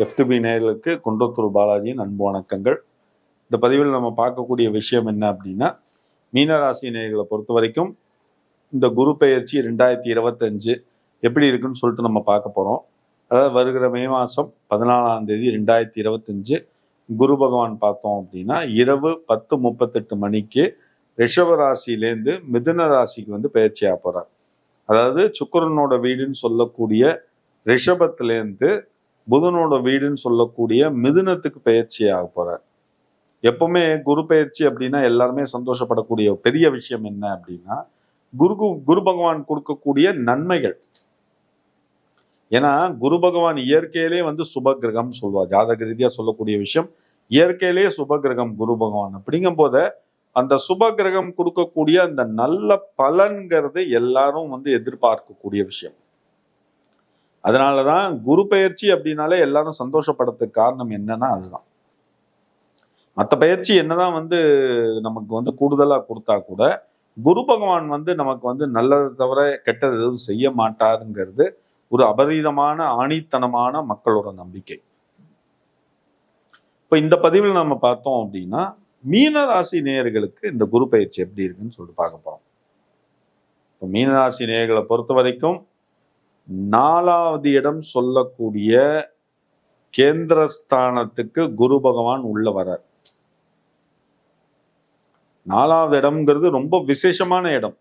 FTP நேர்களுக்கு குன்றத்தூர் பாலாஜியின் அன்பு வணக்கங்கள். இந்த பதிவில் நம்ம பார்க்கக்கூடிய விஷயம் என்ன அப்படின்னா மீனராசி நேர்களை பொறுத்த வரைக்கும் இந்த குரு பெயர்ச்சி ரெண்டாயிரத்தி இருபத்தஞ்சு எப்படி இருக்குன்னு சொல்லிட்டு நம்ம பார்க்க போகிறோம் அதாவது வருகிற மே மாதம் பதினாலாம் தேதி ரெண்டாயிரத்தி இருபத்தஞ்சு குரு பகவான் பார்த்தோம் அப்படின்னா இரவு பத்து முப்பத்தெட்டு மணிக்கு ரிஷப ராசியிலேருந்து மிதுன ராசிக்கு வந்து பயிற்சியாக போகிறார் அதாவது சுக்கரனோட வீடுன்னு சொல்லக்கூடிய ரிஷபத்துலேருந்து புதனோட வீடுன்னு சொல்லக்கூடிய மிதுனத்துக்கு பயிற்சி ஆக போறார். எப்பவுமே குரு பயிற்சி அப்படின்னா எல்லாருமே சந்தோஷப்படக்கூடிய பெரிய விஷயம் என்ன அப்படின்னா குரு குரு பகவான் கொடுக்கக்கூடிய நன்மைகள். ஏன்னா குரு பகவான் இயற்கையிலே வந்து சுப கிரகம் சொல்லுவா ஜாதக ரீதியா சொல்லக்கூடிய விஷயம் இயற்கையிலே சுப கிரகம் குரு பகவான். அப்படிங்கும் போத அந்த சுப கிரகம் கொடுக்கக்கூடிய அந்த நல்ல பலன்கிறது எல்லாரும் வந்து எதிர்பார்க்கக்கூடிய விஷயம். அதனால தான் குரு பயிற்சி அப்படின்னாலே எல்லாரும் சந்தோஷப்படுறதுக்கு காரணம் என்னன்னா அதுதான். மற்ற பயிற்சி என்னதான் வந்து நமக்கு வந்து கூடுதலாக கொடுத்தா கூட குரு பகவான் வந்து நமக்கு வந்து நல்லதை தவிர கெட்டது எதுவும் செய்ய மாட்டாருங்கிறது ஒரு அபரீதமான ஆணித்தனமான மக்களோட நம்பிக்கை. இப்போ இந்த பதிவில் நம்ம பார்த்தோம் அப்படின்னா மீனராசி நேயர்களுக்கு இந்த குரு பயிற்சி எப்படி இருக்குன்னு சொல்லிட்டு பார்க்க போறோம். இப்போ மீனராசி நேயர்களை பொறுத்த வரைக்கும் நாலாவது இடம் சொல்லக்கூடிய கேந்திரஸ்தானத்துக்கு குரு பகவான் உள்ள வரார் நாலாவது இடம்ங்கிறது ரொம்ப விசேஷமான இடம்.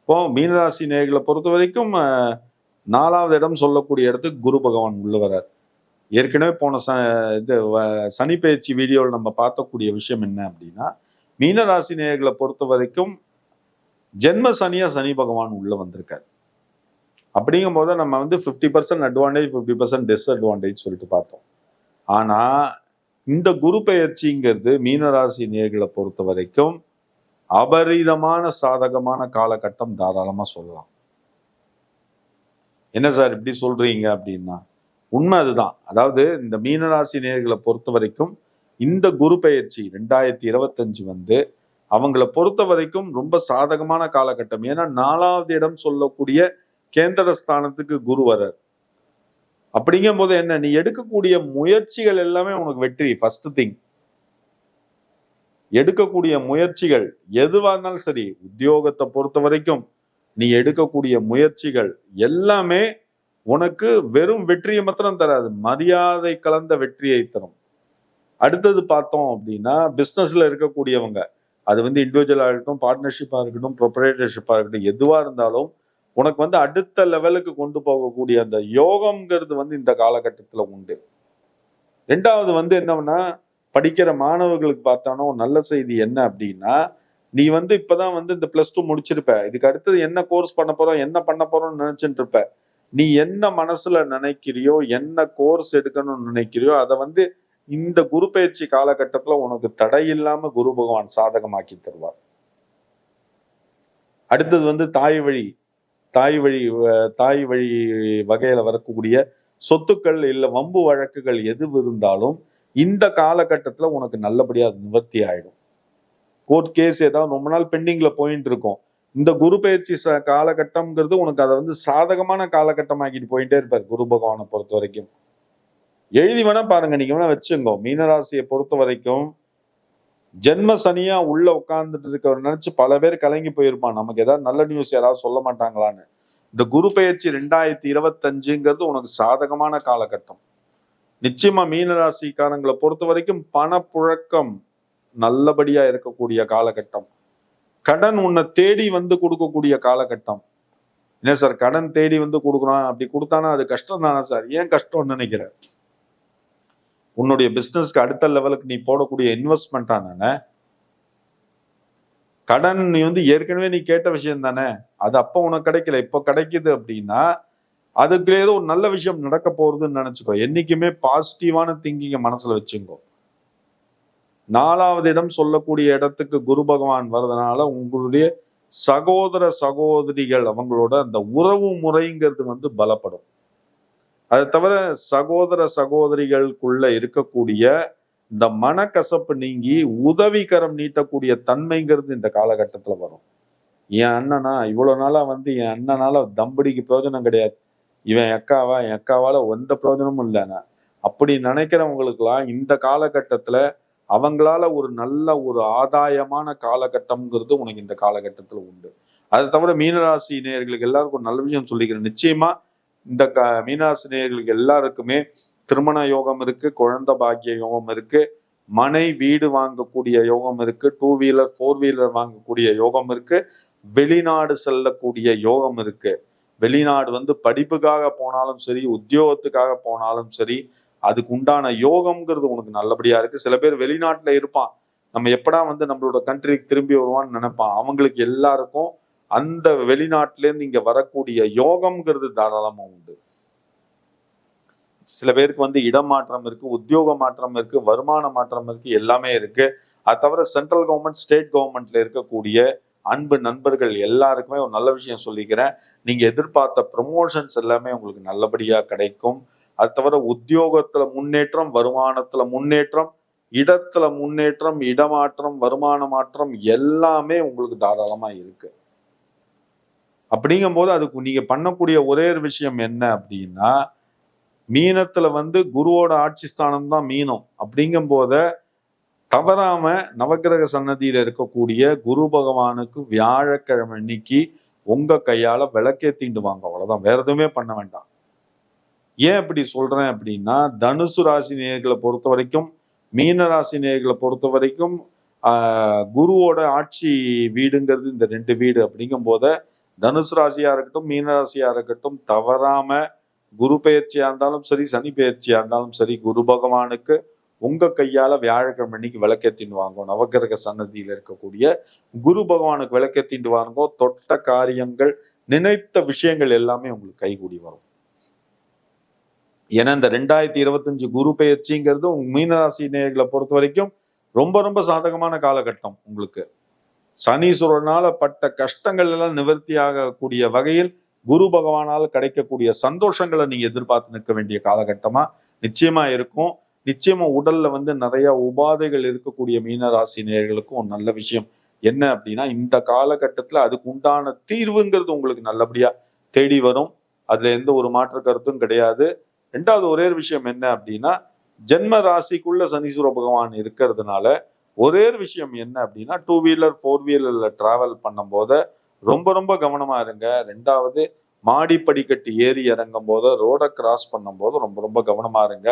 இப்போ மீனராசி நேர்களை பொறுத்த வரைக்கும் நாலாவது இடம் சொல்லக்கூடிய இடத்துக்கு குரு பகவான் உள்ள வரார் ஏற்கனவே போன ச இது வ- சனி பயிற்சி வீடியோவில் நம்ம பார்த்தக்கூடிய விஷயம் என்ன அப்படின்னா மீனராசி நேர்களை பொறுத்த வரைக்கும் ஜென்ம சனியா சனி பகவான் உள்ள வந்திருக்கார். அப்படிங்கும் போது நம்ம வந்து fifty percent advantage fifty percent disadvantage சொல்லிட்டு பார்த்தோம். ஆனால் இந்த குரு பெயர்ச்சிங்கிறது மீனராசி நேர்களை பொறுத்த வரைக்கும் அபரிதமான சாதகமான காலகட்டம் தாராளமாக சொல்லலாம். என்ன சார் இப்படி சொல்றீங்க அப்படின்னா உண்மை அதுதான். அதாவது இந்த மீனராசி நேர்களை பொறுத்த வரைக்கும் இந்த குரு பெயர்ச்சி ரெண்டாயிரத்தி இருபத்தஞ்சு வந்து அவங்கள பொறுத்த வரைக்கும் ரொம்ப சாதகமான காலகட்டம். ஏன்னா நாலாவது இடம் சொல்லக்கூடிய கேந்திர ஸ்தானத்துக்கு குரு வரார் அப்படிங்கும் போது என்ன நீ எடுக்கக்கூடிய முயற்சிகள் எல்லாமே உனக்கு வெற்றி. ஃபர்ஸ்ட் திங் எடுக்கக்கூடிய முயற்சிகள் எதுவாக இருந்தாலும் சரி உத்தியோகத்தை பொறுத்த வரைக்கும் நீ எடுக்கக்கூடிய முயற்சிகள் எல்லாமே உனக்கு வெறும் வெற்றியை மாத்திரம் தராது மரியாதை கலந்த வெற்றியை தரும். அடுத்தது பார்த்தோம் அப்படின்னா பிஸ்னஸ்ல இருக்கக்கூடியவங்க அது வந்து இண்டிவிஜுவலாக இருக்கட்டும் பார்ட்னர்ஷிப்பாக இருக்கட்டும் ப்ரொப்ரேட்டர்ஷிப்பாக இருக்கட்டும் எதுவாக இருந்தாலும் உனக்கு வந்து அடுத்த லெவலுக்கு கொண்டு போகக்கூடிய அந்த யோகம்ங்கிறது வந்து இந்த காலகட்டத்தில் உண்டு. ரெண்டாவது வந்து என்னன்னா படிக்கிற மாணவர்களுக்கு பார்த்தானோ ஒரு நல்ல செய்தி என்ன அப்படின்னா நீ வந்து இப்பதான் வந்து இந்த பிளஸ் டூ முடிச்சிருப்ப. இதுக்கு அடுத்தது என்ன கோர்ஸ் பண்ண போறோம் என்ன பண்ண போறோம்னு நினைச்சிட்டு இருப்ப. நீ என்ன மனசுல நினைக்கிறியோ என்ன கோர்ஸ் எடுக்கணும்னு நினைக்கிறியோ அதை வந்து இந்த குரு பயிற்சி காலகட்டத்துல உனக்கு தடை இல்லாம குரு பகவான் சாதகமாக்கி தருவார். அடுத்தது வந்து தாய் வழி. தாய் வழி தாய் வழி வகையில வரக்கூடிய சொத்துக்கள் இல்லை வம்பு வழக்குகள் எது இருந்தாலும் இந்த காலகட்டத்தில் உனக்கு நல்லபடியாக அது நிவர்த்தி ஆயிடும். கோர்ட் கேஸ் ஏதாவது ரொம்ப நாள் பெண்டிங்கில் போயிட்டு இருக்கும். இந்த குரு பயிற்சி ச காலகட்டம்ங்கிறது உனக்கு அதை வந்து சாதகமான காலகட்டமாக்கிட்டு போயிட்டே இருப்பார் குரு பகவானை பொறுத்த வரைக்கும். எழுதி வேணா பாருங்க நீங்க வேணா வச்சுங்கோ மீனராசியை பொறுத்த வரைக்கும் ஜென்ம சனியா உள்ள உட்கார்ந்துட்டு இருக்கவர் நினைச்சு பல பேர் கலங்கி போயிருப்பான். நமக்கு ஏதாவது நல்ல நியூஸ் யாராவது சொல்ல மாட்டாங்களான்னு. இந்த குரு பயிற்சி ரெண்டாயிரத்தி இருபத்தஞ்சுங்கிறது உனக்கு சாதகமான காலகட்டம். நிச்சயமா மீனராசிக்காரங்களை பொறுத்த வரைக்கும் பணப்புழக்கம் நல்லபடியா இருக்கக்கூடிய காலகட்டம். கடன் உன்னை தேடி வந்து கொடுக்கக்கூடிய காலகட்டம். என்ன சார் கடன் தேடி வந்து கொடுக்குறான் அப்படி கொடுத்தானா அது கஷ்டம் தானே சார்? ஏன் கஷ்டம்னு நினைக்கிறேன் உன்னுடைய பிசினஸ்க்கு அடுத்த லெவலுக்கு நீ போடக்கூடிய இன்வெஸ்ட்மெண்ட் தானே? கடன் நீ வந்து ஏற்கனவே நீ கேட்ட விஷயம் தானே? அது அப்போ உனக்கு கிடைக்கல இப்போ கிடைக்குது அப்படின்னா அதுக்கு ஏதோ ஒரு நல்ல விஷயம் நடக்க போறதுன்னு நினைச்சுக்கோ. என்னைக்குமே பாசிட்டிவான திங்கிங்க மனசுல வச்சுங்கோ. நாலாவது இடம் சொல்லக்கூடிய இடத்துக்கு குரு பகவான் வர்றதுனால உங்களுடைய சகோதர சகோதரிகள் அவங்களோட அந்த உறவு முறைங்கிறது வந்து பலப்படும். அதை தவிர சகோதர சகோதரிகளுக்குள்ள இருக்கக்கூடிய இந்த மனக்கசப்பு நீங்கி உதவிகரம் நீட்டக்கூடிய தன்மைங்கிறது இந்த காலகட்டத்தில் வரும். என் அண்ணனா இவ்வளோ நாளாக வந்து என் அண்ணனால தம்படிக்கு பிரயோஜனம் கிடையாது. இவன் அக்காவா? என் அக்காவால் எந்த பிரயோஜனமும் இல்லைண்ணா அப்படி நினைக்கிறவங்களுக்கெல்லாம் இந்த காலகட்டத்தில் அவங்களால ஒரு நல்ல ஒரு ஆதாயமான காலகட்டம்ங்கிறது உனக்கு இந்த காலகட்டத்தில் உண்டு. அதை தவிர மீனராசி நேயர்களுக்கு எல்லாருக்கும் ஒரு நல்ல விஷயம் சொல்லிக்கிறேன். நிச்சயமாக இந்த க மீனாசினியர்களுக்கு எல்லாருக்குமே திருமண யோகம் இருக்கு குழந்தை பாக்கிய யோகம் இருக்கு மனை வீடு வாங்கக்கூடிய யோகம் இருக்கு டூ வீலர் ஃபோர் வீலர் வாங்கக்கூடிய யோகம் இருக்கு வெளிநாடு செல்லக்கூடிய யோகம் இருக்கு. வெளிநாடு வந்து படிப்புக்காக போனாலும் சரி உத்தியோகத்துக்காக போனாலும் சரி அதுக்கு உண்டான யோகம்ங்கிறது உனக்கு நல்லபடியா இருக்கு. சில பேர் வெளிநாட்டுல இருப்பான். நம்ம எப்படா வந்து நம்மளோட கண்ட்ரிக்கு திரும்பி வருவான்னு நினைப்பான். அவங்களுக்கு எல்லாருக்கும் அந்த வெளிநாட்டிலேருந்து இங்கே வரக்கூடிய யோகம்ங்கிறது தாராளமாக உண்டு. சில பேருக்கு வந்து இடமாற்றம் இருக்கு உத்தியோக மாற்றம் இருக்கு வருமான மாற்றம் இருக்கு எல்லாமே இருக்கு. அது தவிர சென்ட்ரல் கவர்மெண்ட் ஸ்டேட் கவர்மெண்ட்ல இருக்கக்கூடிய அன்பு நண்பர்கள் எல்லாருக்குமே ஒரு நல்ல விஷயம் சொல்லிக்கிறேன். நீங்க எதிர்பார்த்த ப்ரமோஷன்ஸ் எல்லாமே உங்களுக்கு நல்லபடியா கிடைக்கும். அது தவிர உத்தியோகத்துல முன்னேற்றம் வருமானத்துல முன்னேற்றம் இடத்துல முன்னேற்றம் இடமாற்றம் வருமான மாற்றம் எல்லாமே உங்களுக்கு தாராளமா இருக்கு. அப்படிங்கும்போது அதுக்கு நீங்கள் பண்ணக்கூடிய ஒரே ஒரு விஷயம் என்ன அப்படின்னா மீனத்தில் வந்து குருவோட ஆட்சி ஸ்தானம் தான் மீனம். அப்படிங்கும் போத தவறாம நவக்கிரக சன்னதியில் இருக்கக்கூடிய குரு பகவானுக்கு வியாழக்கிழமை அன்னைக்கு உங்க கையால விளக்கேத்திண்டு வாங்க அவ்வளவுதான். வேற எதுவுமே பண்ண வேண்டாம். ஏன் இப்படி சொல்றேன் அப்படின்னா தனுசு ராசி நேர்களை பொறுத்த வரைக்கும் மீன ராசி நேர்களை பொறுத்த வரைக்கும் குருவோட ஆட்சி வீடுங்கிறது இந்த ரெண்டு வீடு அப்படிங்கும் போத தனுசு ராசியா இருக்கட்டும் மீன ராசியா இருக்கட்டும் தவறாம குரு பெயர்ச்சியா இருந்தாலும் சரி சனி பெயர்ச்சியா இருந்தாலும் சரி குரு பகவானுக்கு உங்க கையால வியாழக்கிழமை அன்னைக்கு விளக்கேத்தின்னு வாங்கும் நவகிரக சன்னதியில இருக்கக்கூடிய குரு பகவானுக்கு விளக்கேத்திட்டு வாங்கோ. தொட்ட காரியங்கள் நினைத்த விஷயங்கள் எல்லாமே உங்களுக்கு கைகூடி வரும். ஏன்னா இந்த ரெண்டாயிரத்தி இருபத்தஞ்சு குரு பெயர்ச்சிங்கிறது உங்க மீனராசி நேர்களை பொறுத்த வரைக்கும் ரொம்ப ரொம்ப சாதகமான காலகட்டம் உங்களுக்கு. சனீஸ்வரனால பட்ட கஷ்டங்கள் எல்லாம் நிவர்த்தி ஆகக்கூடிய வகையில் குரு பகவானால் கிடைக்கக்கூடிய சந்தோஷங்களை நீங்க எதிர்பார்த்து நிற்க வேண்டிய காலகட்டமா நிச்சயமா இருக்கும். நிச்சயமா உடல்ல வந்து நிறைய உபாதைகள் இருக்கக்கூடிய மீனராசி நேர்களுக்கும் ஒரு நல்ல விஷயம் என்ன அப்படின்னா இந்த காலகட்டத்துல அதுக்கு உண்டான தீர்வுங்கிறது உங்களுக்கு நல்லபடியா தேடி வரும். அதுல எந்த ஒரு மாற்று கருத்தும் கிடையாது. ரெண்டாவது ஒரே ஒரு விஷயம் என்ன அப்படின்னா ஜென்ம ராசிக்குள்ள சனீஸ்வர பகவான் இருக்கிறதுனால ஒரே ஒரு விஷயம் என்ன அப்படின்னா டூ வீலர் ஃபோர் வீலரில் ட்ராவல் பண்ணும்போது ரொம்ப ரொம்ப கவனமா இருங்க. ரெண்டாவது மாடி படிக்கட்டு ஏறி இறங்கும் போது ரோடை கிராஸ் பண்ணும்போது ரொம்ப ரொம்ப கவனமாக இருங்க.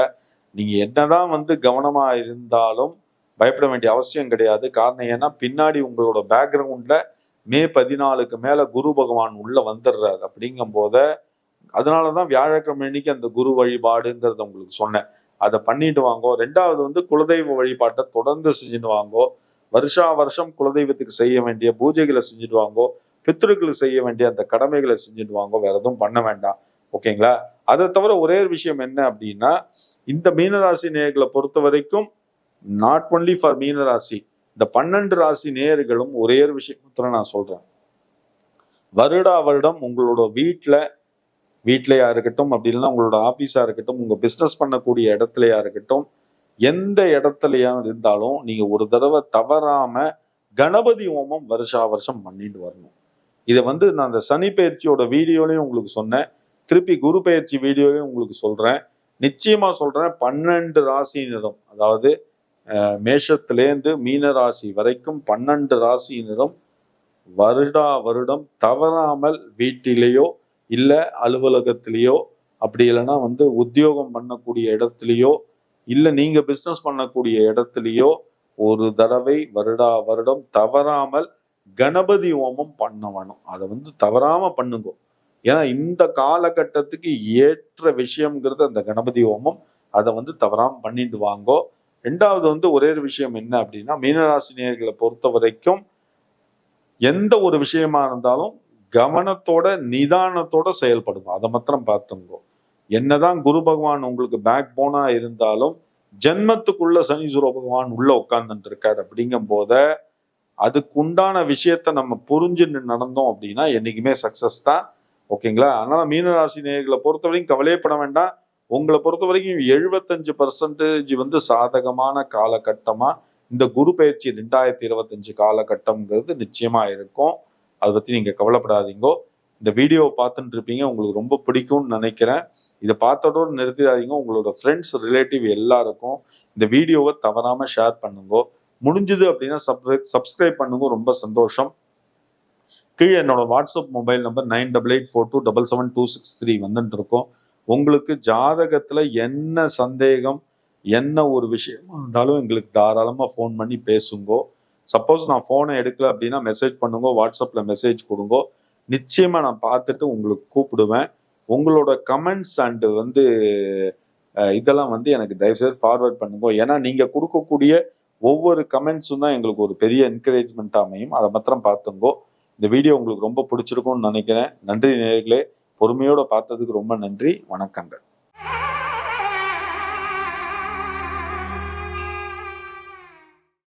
நீங்கள் என்னதான் வந்து கவனமாக இருந்தாலும் பயப்பட வேண்டிய அவசியம் கிடையாது. காரணம் ஏன்னா பின்னாடி உங்களோட பேக்ரவுண்டில் மே பதினாலுக்கு மேலே குரு பகவான் உள்ளே வந்துடுறாரு. அப்படிங்கும் போத அதனாலதான் வியாழக்கிழமை அன்னைக்கு அந்த குரு வழிபாடுங்கிறத உங்களுக்கு சொன்னேன். அதை பண்ணிட்டு வாங்கோ. ரெண்டாவது வந்து குலதெய்வ வழிபாட்டை தொடர்ந்து செஞ்சுட்டு வாங்கோ. வருஷா வருஷம் குலதெய்வத்துக்கு செய்ய வேண்டிய பூஜைகளை செஞ்சுட்டு வாங்கோ. பித்ருக்களுக்கு செய்ய வேண்டிய அந்த கடமைகளை செஞ்சுட்டு வாங்கோ. வேற எதுவும் பண்ண வேண்டாம். ஓகேங்களா? அதை தவிர ஒரே ஒரு விஷயம் என்ன அப்படின்னா இந்த மீனராசி நேர்களை பொறுத்த வரைக்கும் நாட் ஒன்லி ஃபார் மீனராசி இந்த பன்னெண்டு ராசி நேயர்களும் ஒரே ஒரு விஷயத்துல நான் சொல்றேன். வருடா வருடம் உங்களோட வீட்டில் வீட்லையா இருக்கட்டும் அப்படி இல்லைன்னா உங்களோட ஆஃபீஸாக இருக்கட்டும் உங்கள் பிஸ்னஸ் பண்ணக்கூடிய இடத்துலயா இருக்கட்டும் எந்த இடத்துலையா இருந்தாலும் நீங்கள் ஒரு தடவை தவறாமல் கணபதி ஹோமம் வருஷா வருஷம் பண்ணிட்டு வரணும். இதை வந்து நான் அந்த சனி பயிற்சியோட வீடியோலையும் உங்களுக்கு சொன்னேன். திருப்பி குரு பயிற்சி வீடியோலையும் உங்களுக்கு சொல்கிறேன் நிச்சயமாக சொல்கிறேன் பன்னெண்டு ராசியினரும் அதாவது மேஷத்துலேருந்து மேஷத்திலேருந்து மீன ராசி வரைக்கும் பன்னெண்டு ராசியினரும் வருடா வருடம் தவறாமல் வீட்டிலேயோ இல்லை அலுவலகத்திலேயோ அப்படி இல்லைன்னா வந்து உத்தியோகம் பண்ணக்கூடிய இடத்துலையோ இல்லை நீங்கள் பிஸ்னஸ் பண்ணக்கூடிய இடத்துலையோ ஒரு தடவை வருடா வருடம் தவறாமல் கணபதி ஹோமம் பண்ண வேணும் அதை வந்து தவறாமல் பண்ணுங்க. ஏன்னா இந்த காலகட்டத்துக்கு ஏற்ற விஷயம்ங்கிறது அந்த கணபதி ஹோமம். அதை வந்து தவறாம பண்ணிட்டு வாங்கோ. ரெண்டாவது வந்து ஒரே ஒரு விஷயம் என்ன அப்படின்னா மீனராசினியர்களை பொறுத்த வரைக்கும் எந்த ஒரு விஷயமா இருந்தாலும் கவனத்தோட நிதானத்தோட செயல்படுங்க. அதை மாத்திரம் பார்த்துங்கோ. என்னதான் குரு பகவான் உங்களுக்கு பேக் போனா இருந்தாலும் ஜென்மத்துக்குள்ள சனீஸ்வர பகவான் உள்ள உட்கார்ந்துட்டு இருக்கார் அப்படிங்கும் போத அதுக்குண்டான விஷயத்த நம்ம புரிஞ்சுன்னு நடந்தோம் அப்படின்னா என்னைக்குமே சக்சஸ் தான். ஓகேங்களா அதனால மீனராசி நேர்களை பொறுத்த வரைக்கும் கவலையப்பட வேண்டாம். உங்களை பொறுத்த வரைக்கும் எழுபத்தஞ்சு பர்சன்டேஜ் வந்து சாதகமான காலகட்டமா இந்த குரு பயிற்சி ரெண்டாயிரத்தி இருபத்தஞ்சு காலகட்டம்ங்கிறது நிச்சயமா இருக்கும். அதை பற்றி நீங்கள் கவலைப்படாதீங்கோ. இந்த வீடியோவை பார்த்துட்டு இருப்பீங்க உங்களுக்கு ரொம்ப பிடிக்கும்னு நினைக்கிறேன். இதை பார்த்தோட நிறுத்திடாதீங்க. உங்களோட ஃப்ரெண்ட்ஸ் ரிலேட்டிவ் எல்லாருக்கும் இந்த வீடியோவை தவறாமல் ஷேர் பண்ணுங்க. முடிஞ்சது அப்படின்னா சப்ஸ்கிரைப் சப்ஸ்கிரைப் பண்ணுங்க. ரொம்ப சந்தோஷம். கீழே என்னோட WhatsApp mobile number nine double eight four two double seven two six three வந்துட்டு இருக்கோம் உங்களுக்கு ஜாதகத்தில் என்ன சந்தேகம் என்ன ஒரு விஷயமா இருந்தாலும் எங்களுக்கு தாராளமாக ஃபோன் பண்ணி பேசுங்கோ. சப்போஸ் நான் ஃபோனை எடுக்கல அப்படின்னா மெசேஜ் பண்ணுங்க வாட்ஸ்அப்பில் மெசேஜ் கொடுங்க. நிச்சயமாக நான் பார்த்துட்டு உங்களுக்கு கூப்பிடுவேன். உங்களோட கமெண்ட்ஸ் அண்டு வந்து இதெல்லாம் வந்து எனக்கு தயவுசெய்து ஃபார்வர்ட் பண்ணுங்க. ஏன்னா நீங்கள் கொடுக்கக்கூடிய ஒவ்வொரு கமெண்ட்ஸும் தான் எங்களுக்கு ஒரு பெரிய என்கரேஜ்மெண்ட் அமையும். அதை மாத்திரம் பார்த்துங்கோ. இந்த வீடியோ உங்களுக்கு ரொம்ப பிடிச்சிருக்கும்னு நினைக்கிறேன். நன்றி நேர்களே பொறுமையோடு பார்த்ததுக்கு ரொம்ப நன்றி. வணக்கங்கள்.